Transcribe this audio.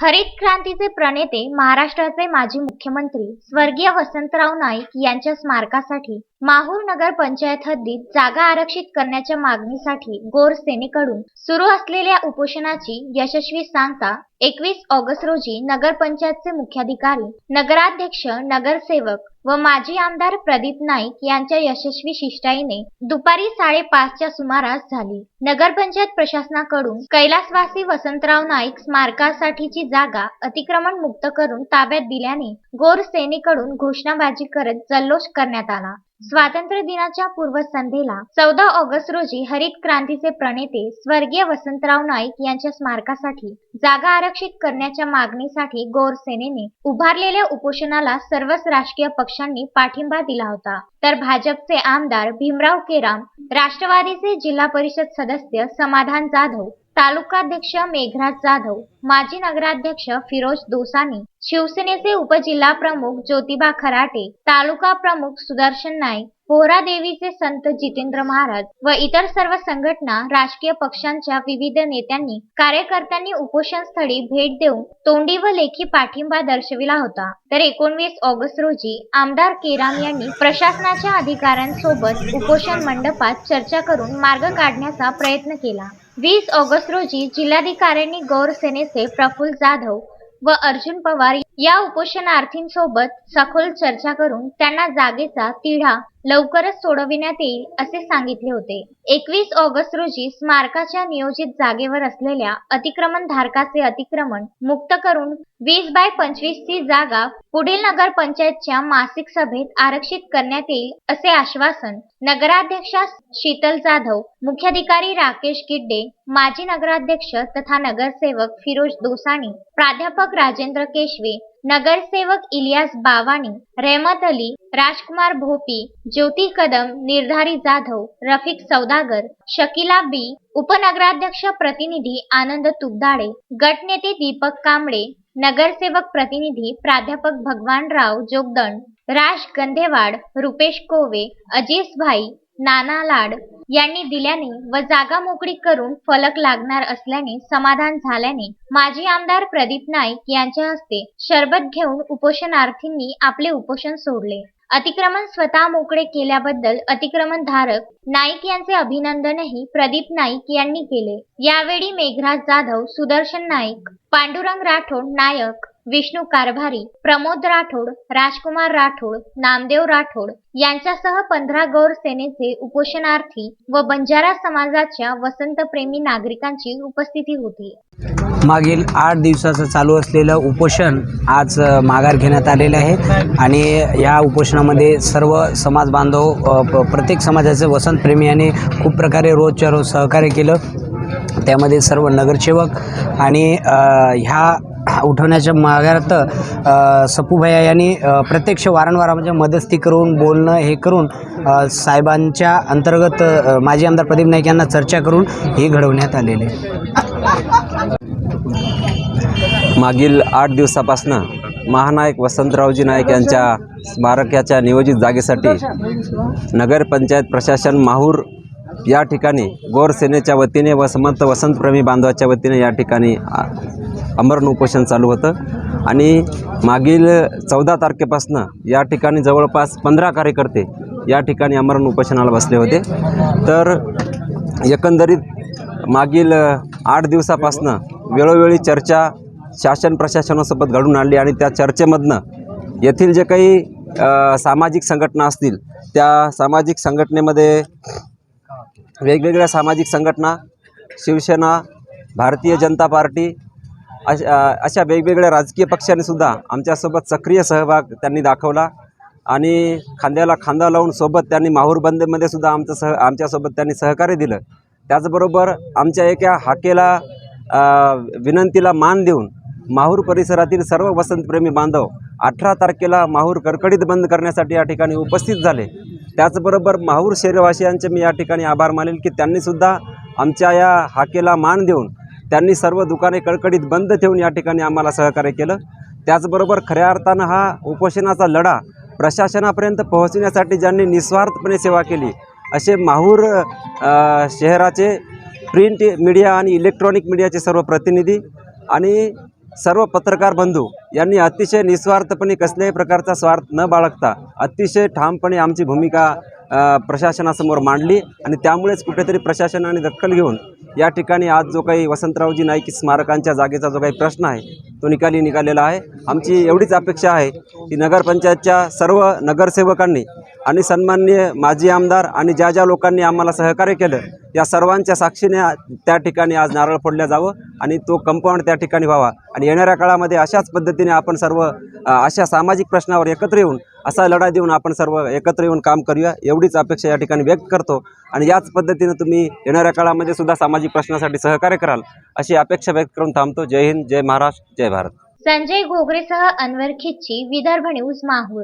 हरित क्रांतीचे प्रणेते महाराष्ट्राचे माजी मुख्यमंत्री स्वर्गीय वसंतराव नाईक यांच्या स्मारकासाठी माहूर नगर पंचायत हद्दीत जागा आरक्षित करण्याच्या मागणीसाठी गोरसेनेकडून सुरू असलेल्या उपोषणाची यशस्वी सांगता एकवीस ऑगस्ट रोजी नगरपंचायतचे मुख्याधिकारी नगराध्यक्ष नगरसेवक व माजी आमदार प्रदीप नाईक यांच्या यशस्वी शिष्टाईने दुपारी साडेपाचच्या सुमारास झाली. नगरपंचायत प्रशासनाकडून कैलासवासी वसंतराव नाईक स्मारकासाठीची जागा अतिक्रमण मुक्त करून ताब्यात दिल्याने गोर सेनेकडून घोषणाबाजी करत जल्लोष करण्यात आला. स्वातंत्र्य दिनाच्या पूर्वसंध्येला चौदा ऑगस्ट रोजी हरित क्रांतीचे प्रणेते स्वर्गीय वसंतराव नाईक यांच्या स्मारकासाठी जागा आरक्षित करण्याच्या मागणीसाठी गोर सेनेने उभारलेल्या उपोषणाला सर्वच राजकीय पक्षांनी पाठिंबा दिला होता. तर भाजपचे आमदार भीमराव केराम राष्ट्रवादीचे जिल्हा परिषद सदस्य समाधान जाधव तालुकाध्यक्ष मेघराज जाधव माजी नगराध्यक्ष फिरोज दोसानी शिवसेनेचे उपजिल्हा प्रमुख ज्योतिबा खराटे तालुका प्रमुख सुदर्शन नाईक पोहरा देवीचे संत जितेंद्र महाराज व इतर सर्व संघटना राजकीय पक्षांच्या विविध नेत्यांनी कार्यकर्त्यांनी उपोषण स्थळी भेट देऊन तोंडी व लेखी पाठिंबा दर्शविला होता. तर एकोणवीस ऑगस्ट रोजी आमदार केराम यांनी प्रशासनाच्या अधिकाऱ्यांसोबत उपोषण मंडपात चर्चा करून मार्ग काढण्याचा प्रयत्न केला. वीस ऑगस्ट रोजी जिल्हाधिकाऱ्यांनी गौर सेनेचे प्रफुल्ल जाधव व अर्जुन पवार या उपोषणार्थींसोबत सखोल चर्चा करून त्यांना जागेचा तिढा लवकरच सोडविण्यात येईल असे सांगितले होते. एकवीस ऑगस्ट रोजी स्मारकाच्या नियोजित जागेवर असलेल्या अतिक्रमण धारकाचे अतिक्रमण मुक्त करून वीस बाय पंचवीस ची जागा पुढील नगर पंचायतच्या मासिक सभेत आरक्षित करण्यात येईल असे आश्वासन नगराध्यक्षा शीतल जाधव मुख्याधिकारी राकेश गिड्डे माजी नगराध्यक्ष तथा नगरसेवक फिरोज दोसानी प्राध्यापक राजेंद्र केशवे नगरसेवक इलियास बावानी रहमत अली राजकुमार भोपी ज्योती कदम निर्धारी जाधव रफिक सौदागर शकिला बी उपनगराध्यक्ष प्रतिनिधी आनंद तुगदाडे गटनेते दीपक कांबळे नगरसेवक प्रतिनिधी प्राध्यापक भगवानराव जोगदंड राज गंधेवाड रुपेश कोवे अजीस भाई नाना लाड यांनी दिल्याने व जागा मोकळी करून फलक लागणार असल्याने समाधान झाल्याने माजी आमदार प्रदीप नाईक यांच्या हस्ते शरबत घेऊन उपोषणार्थींनी आपले उपोषण सोडले. अतिक्रमण स्वतः मोकळे केल्याबद्दल अतिक्रमण धारक नाईक यांचे अभिनंदनही प्रदीप नाईक यांनी केले. यावेळी मेघराज जाधव सुदर्शन नाईक पांडुरंग राठोड नायक विष्णू कारभारी प्रमोद राठोड राजकुमार राठोड नामदेव राठोड यांच्यासह पंधरा गौर सेनेचे उपोषणार्थी व बंजारा समाजाच्या वसंतप्रेमी नागरिकांची उपस्थिती होती. मागील आठ दिवसाचं चालू असलेलं उपोषण आज माघार घेण्यात आलेलं आहे. आणि या उपोषणामध्ये सर्व समाज बांधव प्रत्येक समाजाचे वसंतप्रेमी यांनी खूप प्रकारे रोजच्या रोज सहकार्य केलं. त्यामध्ये सर्व नगरसेवक आणि ह्या उठवण्याच्या मागार्थ अ, सपूभैया यांनी प्रत्यक्ष वारंवार म्हणजे मध्यस्थी करून बोलणं हे करून साहेबांच्या अंतर्गत माजी आमदार प्रदीप नाईक यांना चर्चा करून हे घडवण्यात आलेले. मागील आठ दिवसापासनं महानायक वसंतरावजी नाईक यांच्या स्मारकाच्या नियोजित जागेसाठी नगरपंचायत प्रशासन माहूर या ठिकाणी गोरसेनेच्या वतीने व समर्थ वसंतप्रेमी बांधवाच्या वतीने या ठिकाणी अमरण उपोषण चालू होतं. आणि मागील चौदा तारखेपासनं या ठिकाणी जवळपास पंधरा कार्यकर्ते या ठिकाणी अमरण उपोषणाला बसले होते. तर एकंदरीत मागील आठ दिवसापासनं वेळोवेळी चर्चा शासन प्रशासनासोबत घडून आणली आणि त्या चर्चेमधनं येथील जे काही सामाजिक संघटना असतील त्या सामाजिक संघटनेमध्ये वेगवेगळ्या सामाजिक संघटना शिवसेना भारतीय जनता पार्टी अशा अशा वेगवेगळ्या राजकीय पक्षांनीसुद्धा आमच्यासोबत सक्रिय सहभाग त्यांनी दाखवला. आणि खांद्याला खांदा लावून सोबत त्यांनी माहूर बंदमध्ये सुद्धा आमचं सह आमच्यासोबत त्यांनी सहकार्य दिलं. त्याचबरोबर आमच्या एका हाकेला विनंतीला मान देऊन माहूर परिसरातील सर्व वसंतप्रेमी बांधव अठरा तारखेला माहूर कडकडीत बंद करण्यासाठी या ठिकाणी उपस्थित झाले. त्याचबरोबर माहूर शहरवासियांचे मी या ठिकाणी आभार मानेल की त्यांनीसुद्धा आमच्या या हाकेला मान देऊन त्यांनी सर्व दुकाने कडकडीत बंद ठेवून या ठिकाणी आम्हाला सहकार्य केलं. त्याचबरोबर खऱ्या अर्थानं हा उपोषणाचा लढा प्रशासनापर्यंत पोहोचण्यासाठी ज्यांनी निस्वार्थपणे सेवा केली असे माहूर शहराचे प्रिंट मीडिया आणि इलेक्ट्रॉनिक मीडियाचे सर्व प्रतिनिधी आणि सर्व पत्रकार बंधू यांनी अतिशय निस्वार्थपणे कसल्याही प्रकारचा स्वार्थ न बाळगता अतिशय ठामपणे आमची भूमिका प्रशासनासमोर मांडली आणि त्यामुळेच कुठेतरी प्रशासनाने दखल घेऊन या ठिकाणी आज जो काही वसंतरावजी नाईक स्मारकांच्या जागेचा जो काही प्रश्न आहे तो निकाली निघालेला आहे. आमची एवढीच अपेक्षा आहे की नगरपंचायतच्या सर्व नगरसेवकांनी आणि सन्माननीय माजी आमदार आणि ज्या ज्या लोकांनी आम्हाला सहकार्य केलं या सर्वांच्या साक्षीने त्या ठिकाणी आज नारळ फोडल्या जावं. आणि तो कंपाऊंड त्या ठिकाणी व्हावा. आणि येणाऱ्या काळामध्ये अशाच पद्धतीने आपण सर्व अशा सामाजिक प्रश्नावर एकत्र येऊन असा लढा देऊन आपण सर्व एकत्र येऊन काम करूया एवढीच अपेक्षा या ठिकाणी व्यक्त करतो. आणि याच पद्धतीनं तुम्ही येणाऱ्या काळामध्ये सुद्धा सामाजिक प्रश्नासाठी सहकार्य कराल अशी अपेक्षा व्यक्त करून थांबतो. जय हिंद जय महाराष्ट्र जय भारत. संजय घोगरेसह अनवर खिच्ची विदर्भ न्यूज माहूर.